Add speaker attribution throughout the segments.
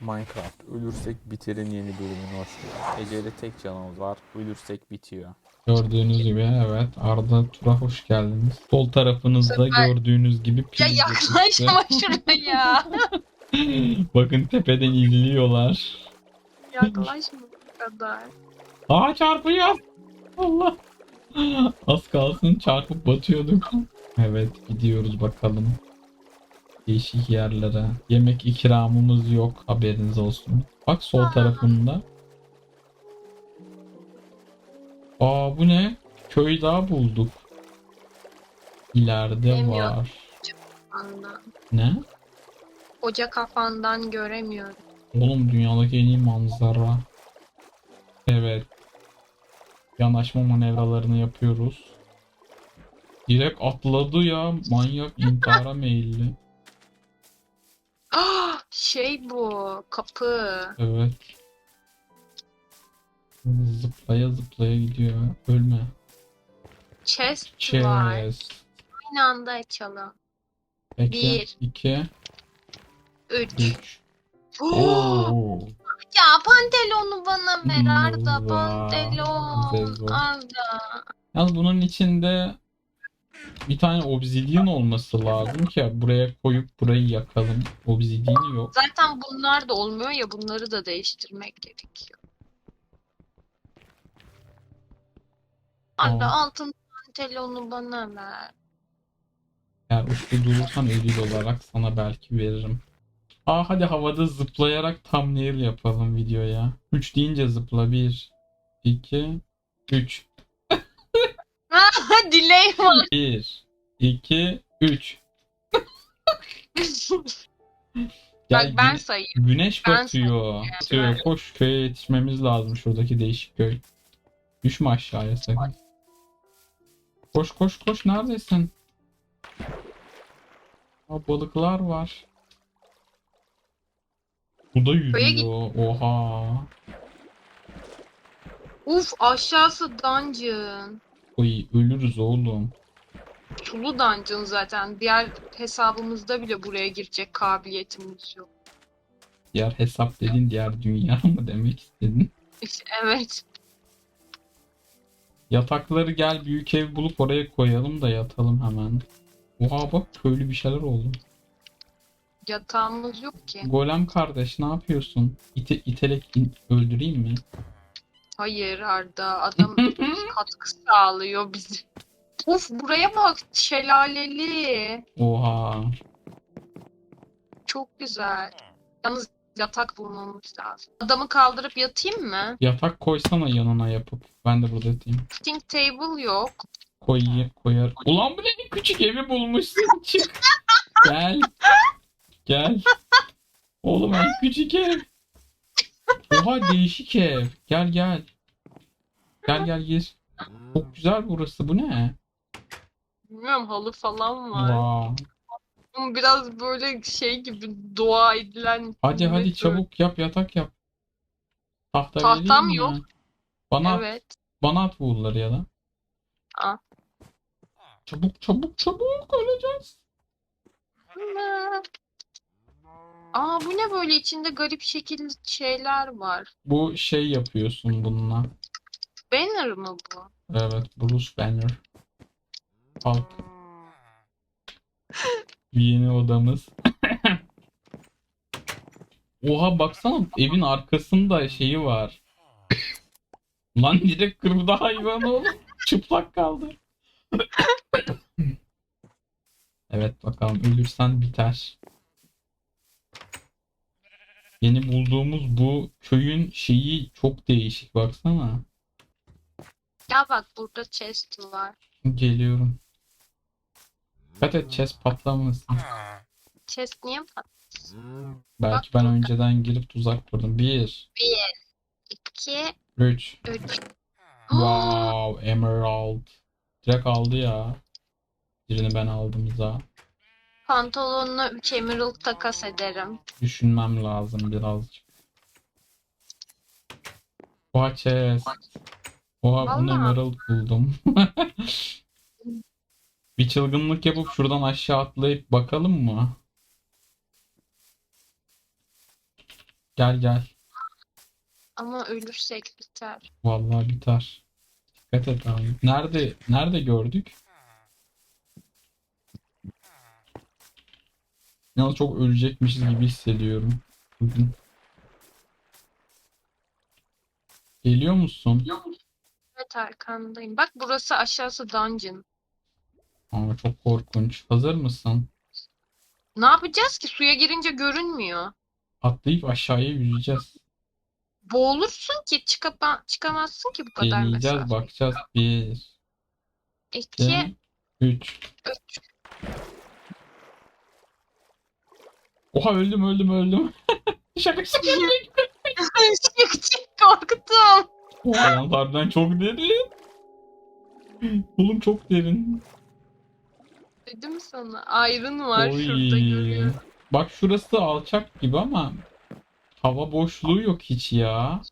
Speaker 1: Minecraft. Ölürsek bitirin yeni bölümüne hoş geldin. Ece'de tek canımız var. Ölürsek bitiyor.
Speaker 2: Gördüğünüz gibi evet Arda Tur'a hoş geldiniz. Sol tarafınızda
Speaker 3: Süper.
Speaker 2: gördüğünüz gibi
Speaker 3: Ya
Speaker 2: priz
Speaker 3: yaklaşma şuraya.
Speaker 2: yapısı. Bakın tepeden izliyorlar.
Speaker 3: yaklaşma bu kadar.
Speaker 2: Aa çarpıyor. Allah. Az kalsın çarpıp batıyorduk. Evet gidiyoruz bakalım. Değişik yerlere. Yemek ikramımız yok haberiniz olsun. Bak sol tarafında. Aa bu ne? Köy daha bulduk. İleride var. Ne?
Speaker 3: Koca kafandan göremiyorum.
Speaker 2: Oğlum dünyadaki en iyi manzara. Evet. Yanaşma manevralarını yapıyoruz. Direkt atladı ya. Manyak intihara meyilli.
Speaker 3: Şey bu kapı.
Speaker 2: Evet. Zıplaya zıplaya gidiyor. Ölme.
Speaker 3: Chest var.
Speaker 2: Chest.
Speaker 3: Aynı anda açalım.
Speaker 2: Peki.
Speaker 3: Bir.
Speaker 2: 2,
Speaker 3: Üç.
Speaker 2: 3.
Speaker 3: Oh!
Speaker 2: Oo.
Speaker 3: ya pantolonu bana ver Arda
Speaker 2: Vay,
Speaker 3: pantolon.
Speaker 2: Zezo.
Speaker 3: Arda.
Speaker 2: Yalnız bunun içinde bir tane obsidian olması lazım ki buraya koyup burayı yakalım. Obsidian yok.
Speaker 3: Zaten bunlar da olmuyor ya bunları da değiştirmek gerekiyor.
Speaker 2: Tamam.
Speaker 3: altın pantolonu bana ver.
Speaker 2: Eğer uslu durursan ödül olarak sana belki veririm. Aa hadi havada zıplayarak thumbnail yapalım videoya. 3 deyince zıpla. 1, 2, 3.
Speaker 3: Delay var.
Speaker 2: 1, 2, 3.
Speaker 3: Bak ben
Speaker 2: güne-
Speaker 3: sayayım.
Speaker 2: güneş
Speaker 3: ben
Speaker 2: batıyor. Batıyor. Koş köye yetişmemiz lazım şuradaki değişik köy. Düşme aşağıya sakın. Koş koş koş neredesin? Aa, balıklar var. Bu da
Speaker 3: git.
Speaker 2: yüzüyor. Oha.
Speaker 3: Uf aşağısı dungeon.
Speaker 2: Oy ölürüz oğlum.
Speaker 3: Sulu dungeon zaten. Diğer hesabımızda bile buraya girecek kabiliyetimiz yok.
Speaker 2: Diğer hesap dedin diğer dünya mı demek istedin?
Speaker 3: Evet.
Speaker 2: Yatakları gel büyük ev bulup oraya koyalım da yatalım hemen. Oha bak köylü bir şeyler oldu.
Speaker 3: Yatağımız yok ki.
Speaker 2: Golem kardeş ne yapıyorsun? İte, itelek in- öldüreyim mi?
Speaker 3: Hayır Arda. Adam katkı sağlıyor bize. Uf buraya bak. Şelaleli.
Speaker 2: Oha.
Speaker 3: Çok güzel. Yalnız yatak bulmamız lazım. Adamı kaldırıp yatayım mı?
Speaker 2: Yatak koysana yanına yapıp. Ben de burada yatayım.
Speaker 3: Crafting table yok.
Speaker 2: Koy, koyar. Ulan bu ne küçük evi bulmuşsun. Çık. Gel. Gel. Oğlum en küçük ev. Oha değişik ev. Gel gel. Gel gel gir. Çok güzel burası. Bu ne?
Speaker 3: Bilmiyorum halı falan var.
Speaker 2: Wow.
Speaker 3: Ama biraz böyle şey gibi dua edilen
Speaker 2: Hadi hadi
Speaker 3: Evet,
Speaker 2: çabuk yap yatak yap. Tahta
Speaker 3: Tahtam
Speaker 2: mi?
Speaker 3: yok.
Speaker 2: Bana at,
Speaker 3: Evet.
Speaker 2: bana at buğulları ya da.
Speaker 3: Al.
Speaker 2: Çabuk çabuk çabuk öleceğiz.
Speaker 3: Aa bu ne böyle içinde garip şekilli şeyler var.
Speaker 2: Bu şey yapıyorsun bununla.
Speaker 3: Banner mı bu?
Speaker 2: Evet Bruce Banner. Kalk. Yeni odamız. Oha baksana evin arkasında şeyi var. Lan direkt kırmızı hayvan oğlum. Çıplak kaldı. evet bakalım ölürsen biter. Yeni bulduğumuz bu köyün şeyi çok değişik baksana.
Speaker 3: Ya bak burada chest var.
Speaker 2: Geliyorum. Dikkat et chest patlamasın.
Speaker 3: Chest niye bak?
Speaker 2: Belki
Speaker 3: Bak
Speaker 2: ben
Speaker 3: burada.
Speaker 2: önceden girip tuzak kurdum. 1,
Speaker 3: Bir, iki,
Speaker 2: 3.
Speaker 3: üç.
Speaker 2: Wow, emerald. Direkt aldı ya. Birini ben aldım za.
Speaker 3: Pantolonuna üç emerald takas ederim.
Speaker 2: Düşünmem lazım birazcık. Oha. Oha bunu
Speaker 3: Vallahi.
Speaker 2: emerald buldum. Bir çılgınlık yapıp şuradan aşağı atlayıp bakalım mı? Gel gel.
Speaker 3: Ama ölürsek biter.
Speaker 2: Vallahi biter. Dikkat et abi. Nerede nerede gördük? Yalnız çok ölecekmişiz gibi hissediyorum. Bugün. Geliyor musun?
Speaker 3: Evet arkandayım. Bak burası aşağısı dungeon.
Speaker 2: Ama çok korkunç. Hazır mısın?
Speaker 3: Ne yapacağız ki? Suya girince görünmüyor.
Speaker 2: Atlayıp aşağıya yüzeceğiz.
Speaker 3: Boğulursun ki çıkapa çıkamazsın ki bu kadar
Speaker 2: Deneyeceğiz,
Speaker 3: mesafe.
Speaker 2: bakacağız. Bir,
Speaker 3: İki,
Speaker 2: iki, üç.
Speaker 3: üç.
Speaker 2: Oha öldüm öldüm öldüm. şaka şaka.
Speaker 3: çık çık korktum.
Speaker 2: Yalnız harbiden çok derin. Oğlum çok derin.
Speaker 3: Dedim sana. Ayrın var
Speaker 2: Oy.
Speaker 3: şurada görüyorum.
Speaker 2: Bak şurası alçak gibi ama hava boşluğu yok hiç ya.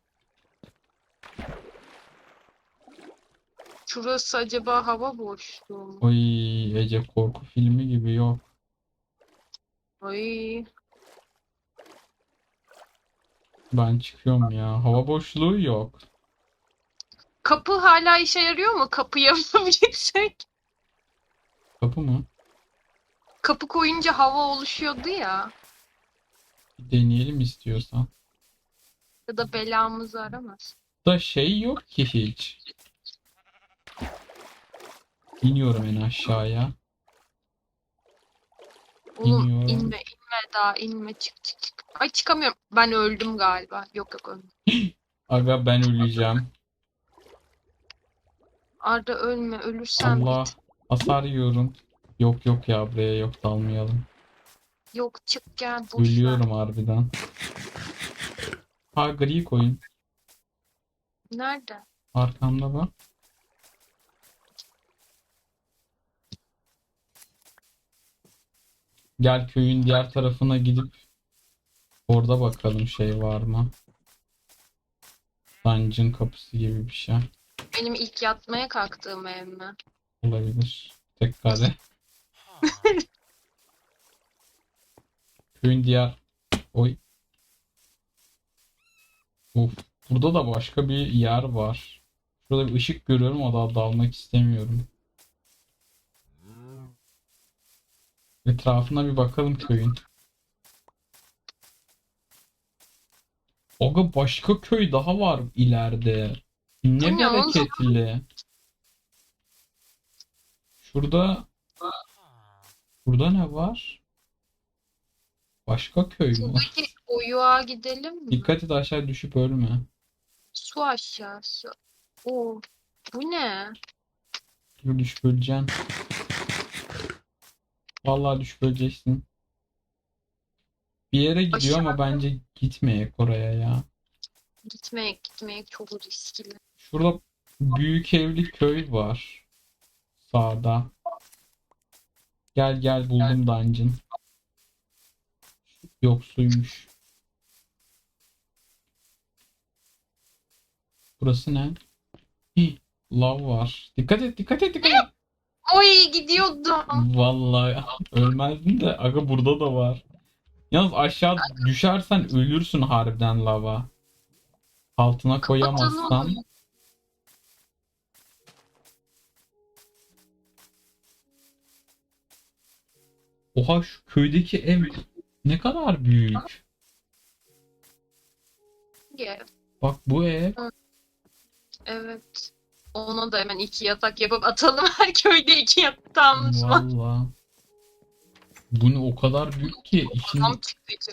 Speaker 3: Şurası acaba hava boşluğu mu?
Speaker 2: Oy Ece korku filmi gibi yok.
Speaker 3: Ay.
Speaker 2: Ben çıkıyorum ya. Hava boşluğu yok.
Speaker 3: Kapı hala işe yarıyor mu? Kapı yapabilsek.
Speaker 2: Kapı mı?
Speaker 3: Kapı koyunca hava oluşuyordu ya.
Speaker 2: Bir deneyelim istiyorsan.
Speaker 3: Ya da belamızı aramaz.
Speaker 2: Da şey yok ki hiç. İniyorum en aşağıya.
Speaker 3: Oğlum
Speaker 2: İniyorum.
Speaker 3: inme inme daha inme çık çık çık. Ay çıkamıyorum. Ben öldüm galiba. Yok yok ölmedim.
Speaker 2: Aga ben öleceğim.
Speaker 3: Arda ölme. Ölürsen
Speaker 2: Allah
Speaker 3: bit.
Speaker 2: hasar yiyorum. Yok yok ya buraya yok dalmayalım.
Speaker 3: Yok çık gel boş ver.
Speaker 2: Ölüyorum harbiden. Ha gri koyun.
Speaker 3: Nerede?
Speaker 2: Arkamda bak. Gel köyün diğer tarafına gidip orada bakalım şey var mı? Dungeon kapısı gibi bir şey
Speaker 3: Benim ilk yatmaya kalktığım ev mi?
Speaker 2: olabilir. Tek kare. Köyün diğer oy. Uf. Burada da başka bir yer var. Şurada bir ışık görüyorum o da dalmak istemiyorum. Etrafına bir bakalım köyün. Aga başka köy daha var ileride. Ne
Speaker 3: oğlum?
Speaker 2: bereketli. Şurada Burada ne var? Başka köy mü?
Speaker 3: Şuradaki oyuğa gidelim mi?
Speaker 2: Dikkat et aşağı düşüp ölme.
Speaker 3: Su aşağısı. Oo. Bu ne?
Speaker 2: Dur düşüp öleceksin. Vallahi öleceksin. Bir yere gidiyor ama bence gitmeyek oraya ya.
Speaker 3: Gitmeyek gitmeyek çok riskli.
Speaker 2: Şurada büyük evli köy var. Sağda. Gel gel buldum dungeon. Yok suymuş. Burası ne? Hih, lav var. Dikkat et dikkat et dikkat et.
Speaker 3: Oy gidiyordum.
Speaker 2: Vallahi ölmezdin de aga burada da var. Yalnız aşağı düşersen ölürsün harbiden lava. Altına koyamazsan. Oha şu köydeki ev ne kadar büyük. Bak bu ev.
Speaker 3: Evet. Ona da hemen iki yatak yapıp atalım. Her köyde iki yatağımız var.
Speaker 2: Valla. Bu ne o kadar büyük ki
Speaker 3: Tam çıktı içi.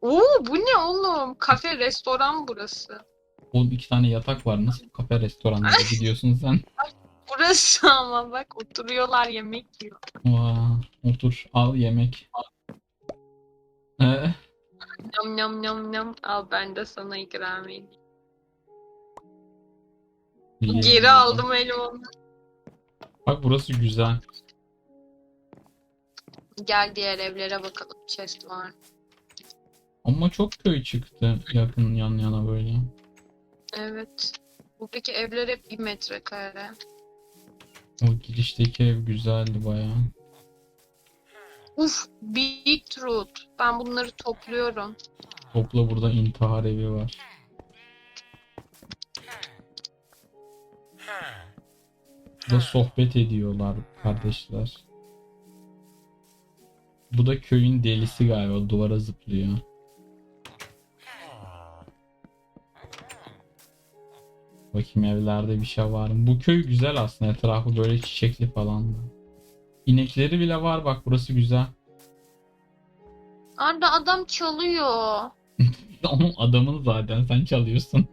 Speaker 3: Oo bu ne oğlum? Kafe, restoran burası.
Speaker 2: oğlum iki tane yatak var. Nasıl kafe restoranlara gidiyorsun sen?
Speaker 3: Burası ama bak oturuyorlar yemek yiyor.
Speaker 2: Vaa, otur al yemek. Ee,
Speaker 3: Yam yam yam yam. Al ben de sana ikram edeyim. Geri aldım elimi.
Speaker 2: Bak burası güzel.
Speaker 3: Gel diğer evlere bakalım. Chest var.
Speaker 2: Ama çok köy çıktı yakın yan yana böyle.
Speaker 3: Evet. Buradaki evler hep bir metrekare.
Speaker 2: O girişteki ev güzeldi bayağı.
Speaker 3: Uf, beetroot. Ben bunları topluyorum.
Speaker 2: Topla burada intihar evi var. Burada sohbet ediyorlar kardeşler. Bu da köyün delisi galiba duvara zıplıyor. Bakayım evlerde bir şey var mı? Bu köy güzel aslında etrafı böyle çiçekli falan da. İnekleri bile var bak burası güzel.
Speaker 3: Arda adam çalıyor.
Speaker 2: Onun adamın zaten sen çalıyorsun.